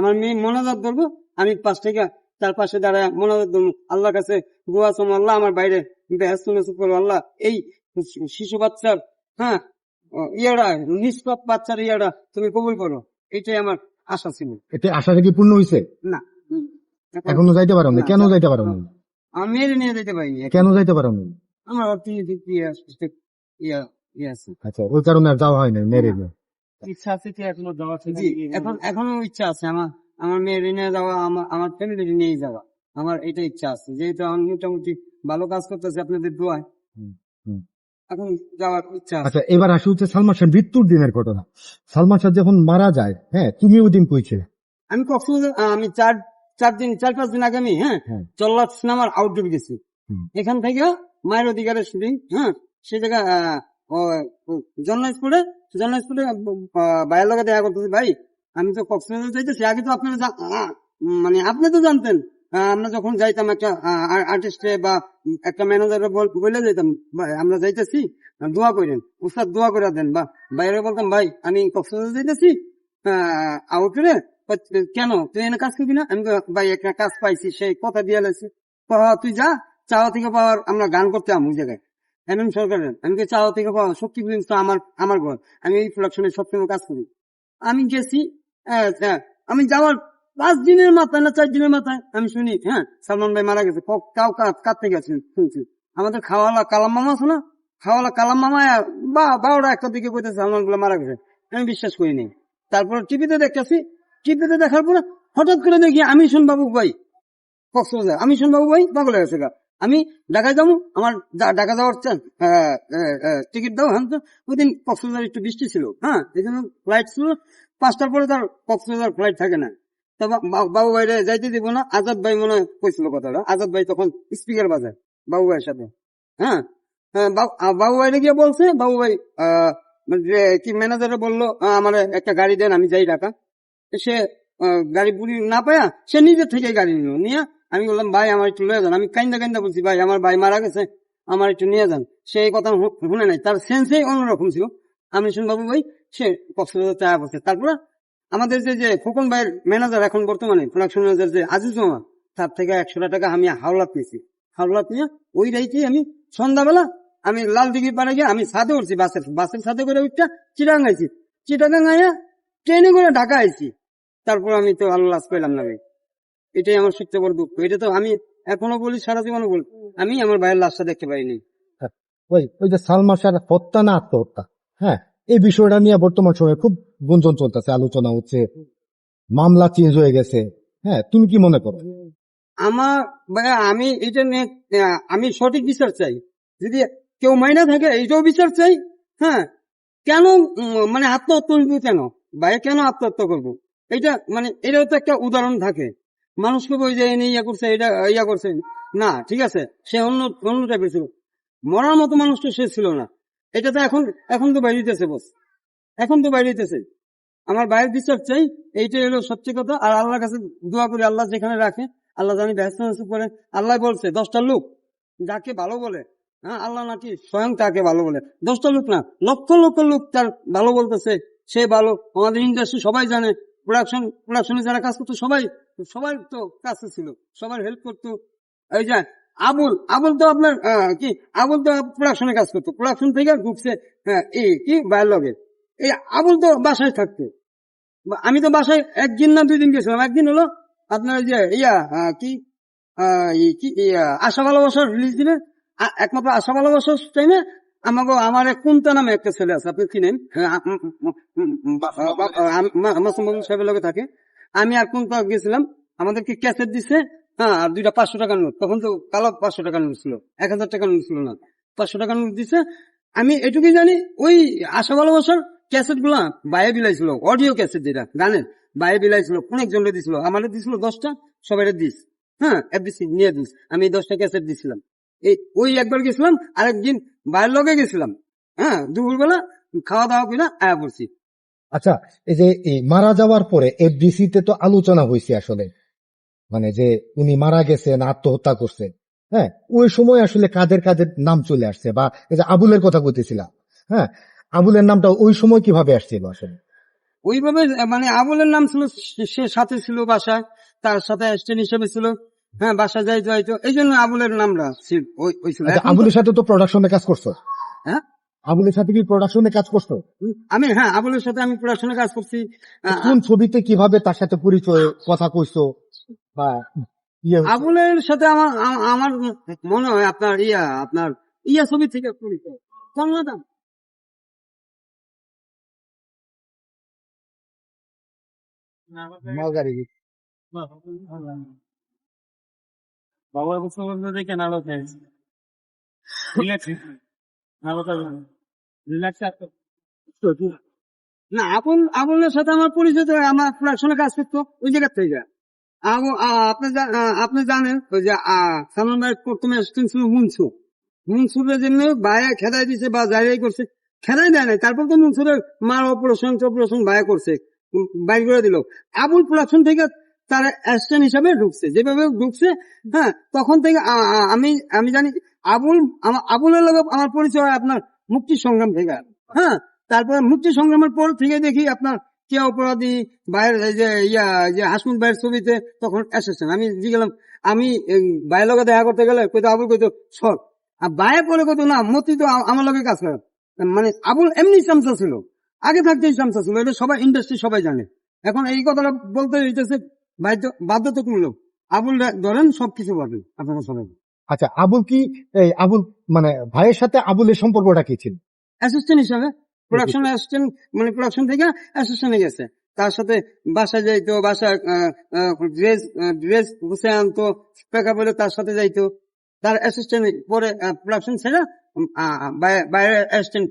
আমার মেয়ে মনোজাত ধরবো আমি পাশ থেকে তার পাশে দাঁড়ায় মনোজাত ধরবো। আল্লাহর কাছে গোয়া সম আল্লাহ আমার বাইরে বেহাস করব আল্লাহ এই শিশু বাচ্চার হ্যাঁ ও, ইয়াটা নিষ্পাপ বাচ্চার ইয়াটা তুমি কবুল করো। এটাই আমার আশা ছিল। এটা আশাটা কি পূর্ণ হয়েছে না। এখনও যাইতে পারো না কেন যাইতে পারো না আমি নিয়ে যেতে পারিনি। কেন যাইতে পারো না আমার অর্থ- ইয়া ইয়া ইয়া আছে। আচ্ছা ওই কারণে আর যাওয়া হয় না মেরে ইচ্ছা আছে কি এখনও যাওয়া জি এখন এখনও ইচ্ছা আছে। আমার আমার মেয়ের নিয়ে যাওয়া আমার আমার ফ্যামিলি নিয়ে যাওয়া। আমার এটা ইচ্ছা আছে। যেহেতু আমি মোটামুটি ভালো কাজ করতেছি আপনাদের দোয়ায়। এখন যাওয়ার ইচ্ছা আচ্ছা এবার আসি হচ্ছে সালমান শাহ মৃত্যুর দিনের ঘটনা। সালমান শাহ যখন মারা যায় হ্যাঁ তুমি ওই দিন কইছে আমি কক্সবাজার আমি চার চার দিন চার পাঁচ দিন আগে আমি হ্যাঁ হ্যাঁ। চল্লাদ সিনেমার আউটডোর গেছি। এখান থেকে মায়ের অধিকারের শুটিং হ্যাঁ সে জায়গা দেখা করতেছি। ভাই, আমি তো কক্সবাজার আগে তো আপনারা মানে আপনি তো জানতেন। আমরা যখন যাইতাম একটা আর্টিস্টে বা একটা ম্যানেজারে বলে যাইতাম আমরা যাইতেছি, দোয়া করেন উস্তাদ দোয়া করে দেন, বা বাইরে বলতাম, ভাই, আমি কক্সবাজার যাইতেছি আউটরে কেন, তুই এনে কাজ করবি না? আমি ভাই, একটা কাজ পাইছি, সেই কথা দিয়ে তুই যা, চাওয়া থেকে পাওয়ার আমরা গান করতে আম জায়গায়। এমন সরকারের। আমি কই, চাওয়া থেকে পাওয়া শক্তি ফিল্মস তো আমার আমার ঘর। আমি এই প্রোডাকশনে সবসময় কাজ করি। আমি গেছি আমি যাওয়ার পাঁচ দিনের মাথায় না চার দিনের মাথায় আমি শুনি হ্যাঁ সালমান ভাই মারা গেছে ক- কাউ কাঁদতে গেছে শুনছি। আমাদের খাওয়ালা কালাম মামা আছে না? খাওয়ালা কালাম মামা বা বারোটা একটা দিকে কইতেছে সালমানগুলো মারা গেছে। আমি বিশ্বাস করি করিনি তারপর টিভিতে দেখতেছি টিভিতে দেখার পরে হঠাৎ করে দেখি আমি বাবু ভাই কক্সবাজার আমি বাবু ভাই পাগল গেছে গা। আমি ঢাকায় যাব আমার ঢাকা যাওয়ার টিকিট দাও হ্যাঁ ওই দিন কক্সবাজার একটু বৃষ্টি ছিল হ্যাঁ এই জন্য ফ্লাইট ছিল পাঁচটার পরে তার কক্সবাজার ফ্লাইট থাকে না। তা বাবু ভাইরে যাইতে দিব না আজাদ ভাই মনে কইছিল কথাটা আজাদ ভাই তখন স্পিকার বাজায় বাবু ভাইয়ের সাথে হ্যাঁ হ্যাঁ, বাবু ভাইরে গিয়ে বলছে বাবু ভাই কি ম্যানেজারে বলল আমার একটা গাড়ি দেন আমি যাই ঢাকা। সে গাড়ি পুরি না পায়া সে নিজের থেকে গাড়ি নিল নিয়ে আমি বললাম, ভাই, আমার একটু লয়ে যান। আমি কাইন্দা কাইন্দা বলছি, ভাই, আমার ভাই মারা গেছে, আমার একটু নিয়ে যান। সে এই কথা শুনে নাই, তার সেন্সেই অন্যরকম ছিল। আমি শুন বাবু ভাই সে কক্সবাজার চা বসে তারপরে আমাদের যে খোকন ভাইয়ের ম্যানেজার এখন বর্তমানে প্রোডাকশন ম্যানেজার যে আজিজ মামা তার থেকে একশো টাকা আমি হাওলা নিয়েছি। হাওলা নিয়ে ওই রাইতে আমি সন্ধ্যাবেলা আমি লাল দিঘির পাড়ে গিয়ে আমি সাথে উঠছি বাসের বাসের সাথে করে উঠটা চিটাং আইছি। চিটাগাং আইয়া ট্রেনে করে ঢাকা আইছি। তারপর আমি তো আল্লাহ পেলাম না ভাই। এটাই আমার সবচেয়ে বড় দুঃখ। এটা তো আমি এখনও বলি সারা জীবনও বলি। আমি আমার ভাইয়ের লাশটা দেখতে পাইনি। ওই ওই যে সালমান শাহ হত্যা না আত্মহত্যা? হ্যাঁ এই বিষয়টা নিয়ে বর্তমান সময়ে খুব গুঞ্জন চলতেছে আলোচনা হচ্ছে মামলা চেঞ্জ হয়ে গেছে। হ্যাঁ তুমি কি মনে করো? আমার আমি এটা নিয়ে আমি সঠিক বিচার চাই। যদি কেউ মাইনা থাকে এইটাও বিচার চাই। হ্যাঁ কেন মানে আত্মহত্যা কেন? ভাই কেন আত্মহত্যা করব? এটা মানে এটাও তো একটা উদাহরণ থাকে। মানুষকে বই যে এনে ইয়া করছে এটা ইয়া করছে। না, ঠিক আছে, সে অন্য অন্য টাইপের ছিল। মরার মতো মানুষ তো সে ছিল না। এটা তো এখন এখন তো বাইরেতেছে বস এখন তো বাইরেতেছে আমার বাইরের বিচার চাই, এইটাই হলো সত্যি কথা। আর আল্লাহর কাছে দোয়া করি, আল্লাহ যেখানে রাখে, আল্লাহ জানি ব্যস্ত করে আল্লাহ বলছে, দশটা লোক যাকে ভালো বলে হ্যাঁ আল্লাহ নাকি স্বয়ং তাকে ভালো বলে। দশটা লোক না, লক্ষ লক্ষ লোক তার ভালো বলতেছে, সে ভালো। আমাদের ইন্ডাস্ট্রি সবাই জানে প্রোডাকশন প্রোডাকশনে যারা কাজ করতো সবাই সবাই তো কাছে ছিল সবার হেল্প করতো। এই যে আবুল আবুল তো আপনার কি আবুল তো প্রোডাকশনে কাজ করতো। প্রোডাকশন থেকে ঢুকছে হ্যাঁ, এই কি বায়োলগের এই আবুল তো বাসায় থাকতো। আমি তো বাসায় একদিন না দুই দিন গেছিলাম। একদিন হলো আপনার যে ইয়া কি কি আশা ভালোবাসার রিলিজ দিলে একমাত্র আশা ভালোবাসার টাইমে আমাকে আমার কুন্তা নামে একটা ছেলে আছে আপনি চিনেন হ্যাঁ, মাসুম সাহেবের লগে থাকে। আমি আর কুন্তা গেছিলাম আমাদেরকে ক্যাসেট দিছে হ্যাঁ আর দুইটা পাঁচশো টাকার নোট। তখন তো কালো পাঁচশো টাকার নোট ছিল এক হাজার টাকার নোট ছিল না। পাঁচশো টাকার নোট দিছে। আমি এটুকুই জানি ওই আশা ভালোবাসার ক্যাসেটগুলা বাইরে বিলাইছিল অডিও ক্যাসেট যেটা গানের বাইরে বিলাইছিল অনেক জনরে দিছিল। আমাদের দিছিল দশটা সবাই দিস হ্যাঁ এফডিসি নিয়ে দিস। আমি দশটা ক্যাসেট দিছিলাম। এই ওই একবার গেছিলাম আরেকদিন বাইরের লগে গেছিলাম। হ্যাঁ দুপুরবেলা খাওয়া দাওয়া করে আয়া পড়ছি। আচ্ছা এই যে এই মারা যাওয়ার পরে এফডিসি তে তো আলোচনা হয়েছে আসলে। মানে যে উনি মারা গেছেন আত্মহত্যা করছে। হ্যাঁ ওই সময় আসলে কাদের কাদের নাম চলে আসছে? বা এই যে আবুলের কথা বলতেছিলাম হ্যাঁ আবুলের নামটা ওই সময় কীভাবে আসছিল আসলে? ওইভাবে মানে আবুলের নাম ছিল সে সাথে ছিল বাসায় তার সাথে অ্যাসিস্ট্যান্ট হিসেবে ছিল। হ্যাঁ বাসা যাইতো যাইতো এই জন্য আবুলের নামটা আচ্ছা আবুলের সাথে তো প্রোডাকশনে কাজ করছ? হ্যাঁ? আবুলের সাথে কি প্রোডাকশনে কাজ করছ? আমি হ্যাঁ আবুলের সাথে আমি পড়াশোনা কাজ করছি। কোন ছবিতে কীভাবে তার সাথে পরিচয় কথা কইছো? বা ইয়ে আবুলের সাথে আমার আমার মনে হয় আপনার ইয়া আপনার ইয়া ছবি থেকে পরিচয়। কন্যাদান। মালগাড়ি। বাবা না আবুলের সাথে আমার আমার কাজ করতো, ওই জায়গা থেকে। আপনি আপনি জানেন যে সালমান ভাই প্রথমে মুনসু মুনসুরের জন্য বাইরে খেদাই দিছে বা জায়গায় করছে, খেদাই দেয় নাই। তারপর তো মুনসুরের মার অপারেশন অপারেশন বাইরে করছে, বাইর করে দিল। আবুল প্রোডাকশন থেকে তার অ্যাসিস্ট্যান্ট হিসাবে ঢুকছে। যেভাবে ঢুকছে হ্যাঁ তখন থেকে আমি আমি জানি আবুল আবুলের লগে আমার পরিচয় আপনার মুক্তি সংগ্রাম থেকে। হ্যাঁ তারপরে মুক্তি সংগ্রামের পর থেকে দেখি আপনার কে অপরাধী বাইরের যে, ইয়া যে হাসমুদ ভাইয়ের ছবিতে তখন এসেছেন। আমি গেলাম আমি ভাইয়ের লগে দেখা করতে গেলে কইতো, আবুল কইতো, সর। আর ভাইয়ের পরে কইতো, না, মতি তো আমার লগে কাজ করে। মানে আবুল এমনি চামচা ছিল। আগে থাকতেই চামচা ছিল। এটা সবাই ইন্ডাস্ট্রি সবাই জানে। এখন এই কথাটা বলতে বাধ্যতামূলক। আবুল ধরেন সবকিছু পাবেন আপনারা সবাই। আচ্ছা আবুল কি এই আবুল মানে ভাইয়ের সাথে আবুলের সম্পর্কটা কি ছিল? অ্যাসিস্ট্যান্ট হিসাবে প্রোডাকশন অ্যাসিস্ট্যান্ট মানে প্রোডাকশন থেকে অ্যাসিস্ট্যান্টে গেছে। তার সাথে বাসা যাইতো বাসা ড্রেস ড্রেস গুছে আনতো পেকা বলে তার সাথে যাইতো। তার অ্যাসিস্ট্যান্ট পরে প্রোডাকশন ছেড়ে উম, আহ, আহ, বাইরে- বাইরে অ্যাসিস্ট্যান্ট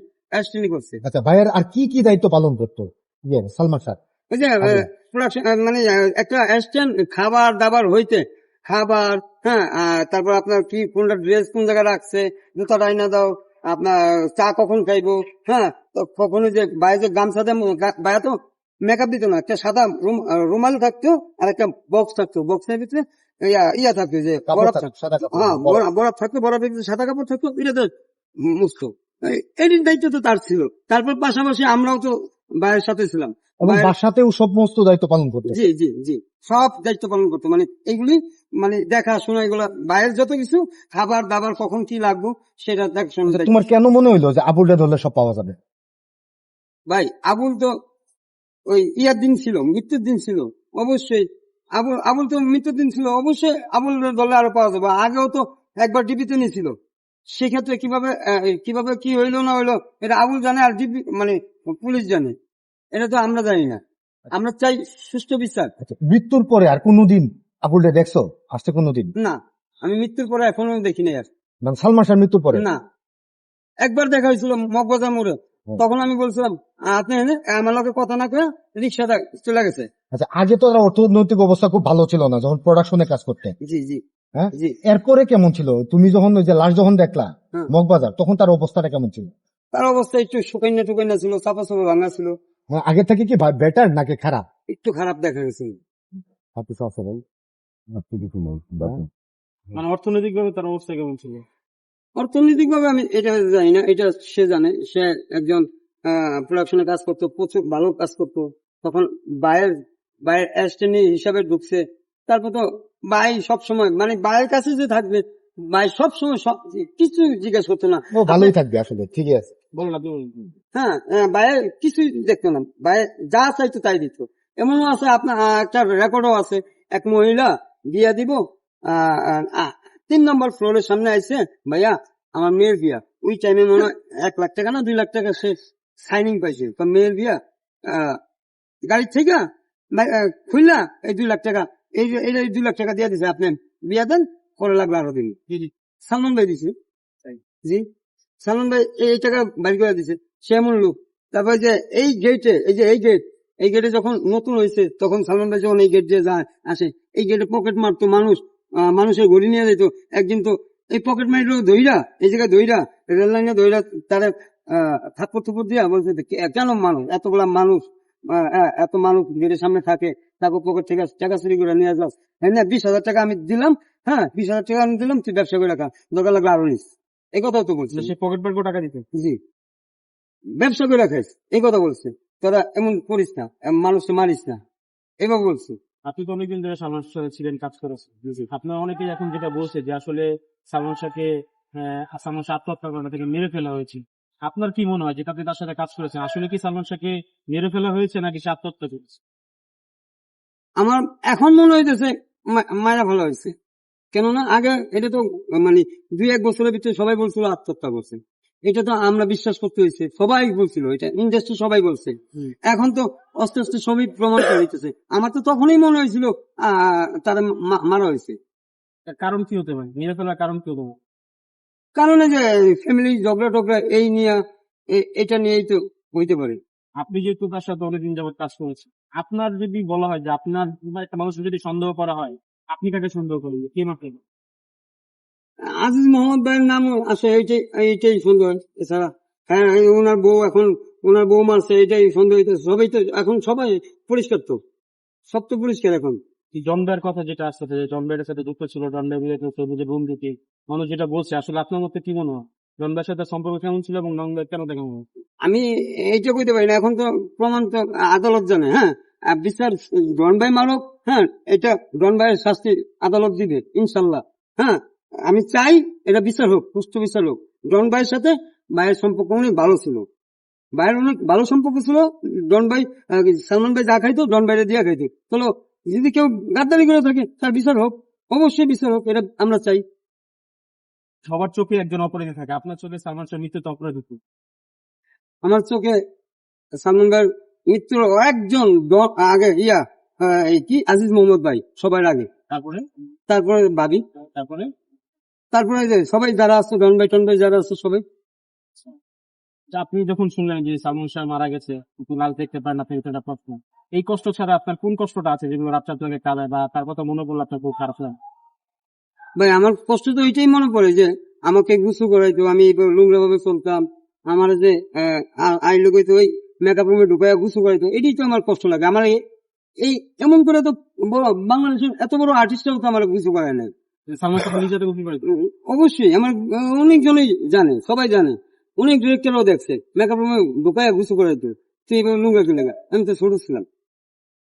করছে। আচ্ছা ভাইয়ের আর কি কি দায়িত্ব পালন করতো? ইয়ে সালমান স্যার। মানে একটা অ্যাসিস্ট্যান্ট খাবার দাবার হইতে খাবার হ্যাঁ তারপর আপনার কি কোনটা ড্রেস কোন জায়গায় রাখছে জুতা ডাইনা দাও আপনার চা কখন খাইবো হ্যাঁ তো কখনো যে বাইরে গামছা দেয় বাইরে তো মেকআপ দিত না একটা সাদা রুমাল থাকতো আর একটা বক্স থাকতো বক্সের ভিতরে ইয়া ইয়া থাকতো যে বরফ থাকতো, হ্যাঁ বরফ। থাকতো বরফের ভিতরে সাদা কাপড় থাকতো এটা তো এই- এটির দায়িত্ব তো তার ছিল। তারপর পাশাপাশি আমরাও তো বাইরের সাথে ছিলাম। এবং বাসাতেও সমস্ত দায়িত্ব পালন করতো জি জি জি। সব দায়িত্ব পালন করতো মানে এগুলি মানে দেখাশোনা এগুলা বাইরের যত কিছু খাবার দাবার কখন কি লাগবো সেটা দেখাশোনা আচ্ছা, তোমার কেন মনে হইল যে আবুলটা ধরলে সব পাওয়া যাবে? ভাই আবুল তো ওই ইয়ার দিন ছিল মৃত্যুর দিন ছিল। অবশ্যই আবুল আবুল তো মৃত্যুর দিন ছিল। অবশ্যই আবুল দলে আরও পাওয়া যাবে। আগেও তো একবার ডিবিতে নিয়েছিল। সেক্ষেত্রে কীভাবে কীভাবে কি হইল না হইল এটা আবুল জানে আর ডিবি মানে পুলিশ জানে। এটা তো আমরা জানি না। আমরা চাই সুষ্ঠু বিচার। আচ্ছা, মৃত্যুর পরে আর কোনোদিন আবুলটা দেখছ? আসছে কোনোদিন? না আমি মৃত্যুর পরে এখনও দেখি নাই আর। মানে সালমান শাহ মৃত্যুর পরে? না। একবার দেখা হয়েছিল মগবাজার মোড়ে। তখন আমি বলছিলাম আপনি আমার লোকের কথা না করে রিক্সাটা চলে গেছে। আচ্ছা আগে তো অর্থনৈতিক অবস্থা খুব ভালো ছিল না যখন প্রোডাকশনে কাজ করতে জি জি। হ্যাঁ? এরপরে কেমন ছিল? তুমি যখন ওই যে লাশ যখন দেখলা হুম। মগবাজার তখন তার অবস্থাটা কেমন ছিল? তার অবস্থা একটু শুকাইনা টুকাইনা ছিল চাপা চাপা ভাঙা ছিল। মানে আগে থেকে কি বেটার নাকি খারাপ? একটু খারাপ দেখা গেছিল বল মানে অর্থনৈতিক ভাবে তার অবস্থা কেমন ছিল? অর্থনৈতিক ভাবে আমি এটা জানি না এটা সে জানে। সে একজন প্রোডাকশনে কাজ করতো প্রচুর ভালো কাজ করতো। তখন বাইরের বাইরের অ্যাসিস্ট্যান্ট হিসাবে ঢুকছে। তারপর তো ভাই সব সময় মানে বাইরের কাছে যে থাকবে ভাই সব সময় কিছু জিজ্ঞেস করতো না। ও ভালোই থাকবে আসলে ঠিকই আছে। বলো না হ্যাঁ আহ, বাইরে কিছুই দেখতো না। বাইরে যা চাইতো তাই দিত। এমনও আছে আপনার একটা রেকর্ডও আছে। এক মহিলা বিয়া দিব তিন নম্বর ফ্লোরের সামনে আইছে ভাইয়া আমার মেয়ের বিয়া। ওই টাইমে মনে হয় এক লাখ টাকা না দুই লাখ টাকা সে সাইনিং পাইছে। মেয়ের বিয়া আহ, গাড়ির থেকে খুললা এই দুই লাখ টাকা এই যে এই দুই লাখ টাকা দিয়ে দিছে আপনি বিয়া দেন করে লাগবে আরও দিন। সালমান ভাই দিছে? জি। সালমান ভাই এই টাকা বাড়ি করে দিছে। সে এমন লোক। তারপরে যে এই গেটে এই যে এই গেট এই গেটে যখন নতুন হয়েছে তখন সালমান ভাই যখন এই গেট দিয়ে যায় আসে এই গেটে পকেট মারতো মানুষ আহ, মানুষের ঘড়ি নিয়ে যেত একদিন তো এই পকেট মারিল দইরা এই জায়গায় দইরা রেল লাইনে দইরা তারা থাপ্পর থুপুর দিয়া বলছে কেন মানুষ এতগুলা মানুষ। আহ, আহ, এত মানুষ গেটের সামনে থাকে তারপর পকেট থেকে টাকা চুরি করে নিয়ে যাস। হ্যাঁ না? বিশ হাজার টাকা আমি দিলাম হ্যাঁ বিশ হাজার টাকা আমি দিলাম তুই ব্যবসা করে রাখা। দরকার লাগল আরও নিস। এই কথাও তো বলছে। সে পকেট বার টাকা দিতে। জি। ব্যবসা করে রাখাইস এই কথা বলছে। তোরা এমন করিস না মানুষকে মারিস না। এভাবে বলছে। আপনি তো অনেকদিন ধরে সালমান শাহ ছিলেন কাজ করেছেন। আপনার অনেকেই এখন যেটা বলছে যে আসলে সালমান শাহকে আহ, সালমান শাহ আত্মহত্যা করা থেকে মেরে ফেলা হয়েছে। আপনার কি মনে হয় যেটা আপনি তার সাথে কাজ করেছেন? আসলে কি সালমান শাহকে মেরে ফেলা হয়েছে নাকি সে আত্মহত্যা করেছে? আমার এখন মনে হইতেছে মায়েরা ভালো হয়েছে। কেননা আগে এটা তো মানে দুই এক বছরের ভিতরে সবাই বলছিল আত্মহত্যা করছে। এটা তো আমরা বিশ্বাস করতে হয়েছে সবাই বলছিল এটা ইন্ডাস্ট্রি সবাই বলছে। এখন তো আস্তে আস্তে সবই প্রমাণ করে দিতেছে। আমার তো তখনই মনে হয়েছিল আহ তারা মারা হয়েছে। কারণ কি হতে পারে? মেরে ফেলার কারণ কি হতে পারে? কারণ এই যে ফ্যামিলি ঝগড়া টগড়া এই নিয়ে এটা নিয়েই তো হইতে পারে। আপনি যেহেতু তার সাথে অনেকদিন যাবত কাজ করেছেন আপনার যদি বলা হয় যে আপনার একটা মানুষের যদি সন্দেহ করা হয় আপনি কাকে সন্দেহ করবেন? কে মাকে আজিজ মোহাম্মদ ভাইয়ের নাম আছে এইটাই এইটাই সুন্দর এছাড়া হ্যাঁ ওনার বউ এখন ওনার বউ মারছে এটাই সন্দেহ সবাই তো এখন সবাই পরিষ্কার তো। সব তো পরিষ্কার এখন। জন্মের কথা যেটা আসছে, যে জন্মের সাথে যুক্ত ছিল জন্মের নিজের বন্ধুকে মানুষ যেটা বলছে, আসলে আপনার মধ্যে কি মনে হয়? জন্মের সাথে সম্পর্ক কেমন ছিল এবং জন্মের কেন দেখা আমি এইটা কইতে পারি না, এখন তো প্রমাণ তো আদালত জানে হ্যাঁ? বিচার ডন ভাই মারক হ্যাঁ? এটা ডন ভাইয়ের শাস্তি আদালত দিবে, ইনশাল্লাহ হ্যাঁ? আমি চাই এটা বিচার হোক সুস্থ বিচার হোক। ডন ভাইয়ের সাথে ভাইয়ের সম্পর্ক অনেক ভালো ছিল। ভাইয়ের অনেক ভালো সম্পর্ক ছিল ডন ভাই সালমান ভাই যা খাইতো ডন ভাইরে দিয়া খাইতো। চলো যদি কেউ গাদ্দারি করে থাকে তার বিচার হোক অবশ্যই বিচার হোক এটা আমরা চাই। সবার চোখে একজন অপরাধী থাকে আপনার চোখে সালমান শাহ মৃত্যু অপরাধী? আমার চোখে সালমান ভাইয়ের মৃত্যুর একজন আগে ইয়া কি? আজিজ মোহাম্মদ ভাই সবার আগে। তারপরে? তারপরে ভাবি তারপরে? তারপরে সবাই যারা আছে ডন ভাই টন ভাই যারা আছে সবাই। আপনি যখন শুনলেন যে সালমান শাহ মারা গেছে কিন্তু লাল দেখতে পারেন আপনি এটা একটা প্রশ্ন এই কষ্ট ছাড়া আপনার কোন কষ্টটা আছে যেগুলো রাত আপনাকে কাঁদায় বা তার কথা মনে পড়লে আপনার খুব খারাপ লাগে? ভাই আমার কষ্ট তো ওইটাই মনে পড়ে যে আমাকে গুছু করাইতো আমি লুংরা ভাবে চলতাম। আমার যে আই লোক ওই মেকআপ রুমে ঢুকাইয়া গুছু করাইতো এটাই তো আমার কষ্ট লাগে। আমার এই- এমন করে তো বাংলাদেশের এত বড় আর্টিস্টরাও তো আমার গুছু করায় না যে সালমান শাহ নিজেতে গোপন করে। উম, অবশ্যই আমার অনেকজনই জানে সবাই জানে। অনেক ডিরেক্টরও দেখছে। মেকআপ রুমে ঢুকাইয়া গুছু করে দিত তুই এবার লুঙ্গা কি লাগা আমি তো ছোট ছিলাম।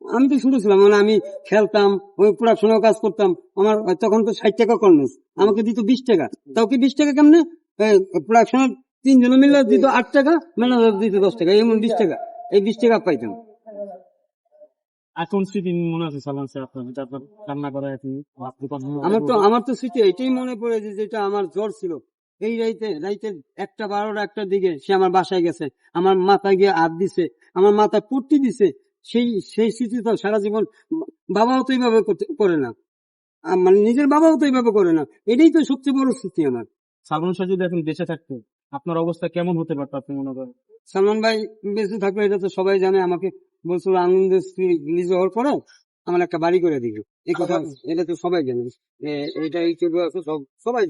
আমি তো ছোট ছিলাম মানে আমি খেলতাম ওই প্রোডাকশনেও কাজ করতাম। আমার তখন তো ষাট টাকা কর্নেস আমাকে দিত বিশ টাকা। তাও কি বিশ টাকা কেমনে? প্রোডাকশনের তিনজনে মিলে দিত আট টাকা ম্যানেজার দিত দশ টাকা এমন বিশ টাকা। এই বিশ টাকা পাইতাম। এখন স্মৃতি মনে আছে সালমান শাহ আপনার যেটা আপনার কান্না করে আপনি আপনি কথা আমার তো আমার তো স্মৃতি এটাই মনে পড়ে যে যেটা আমার জ্বর ছিল। এই রাইতে রাইতে একটা বারোটা একটার দিকে সে আমার বাসায় গেছে। আমার মাথায় গিয়ে হাত দিছে আমার মাথায় পট্টি দিছে। সেই সেই স্মৃতি তো সারা জীবন বাবাও তো এইভাবে করে না। মানে নিজের বাবাও তো এইভাবে করে না। এটাই তো সবচেয়ে বড় স্মৃতি আমার। সালমান শাহ যদি এখন দেশে থাকতো আপনার অবস্থা কেমন হতে পারতো আপনি মনে করেন? সালমান ভাই বেঁচে থাকলে এটা তো সবাই জানে আমাকে বলছিল আনন্দ রিলিজ হওয়ার পরে আমার একটা বাড়ি করে দিল এই কথা এটা তো সবাই জানে। এটা ইউটিউবে আছে সব সবাই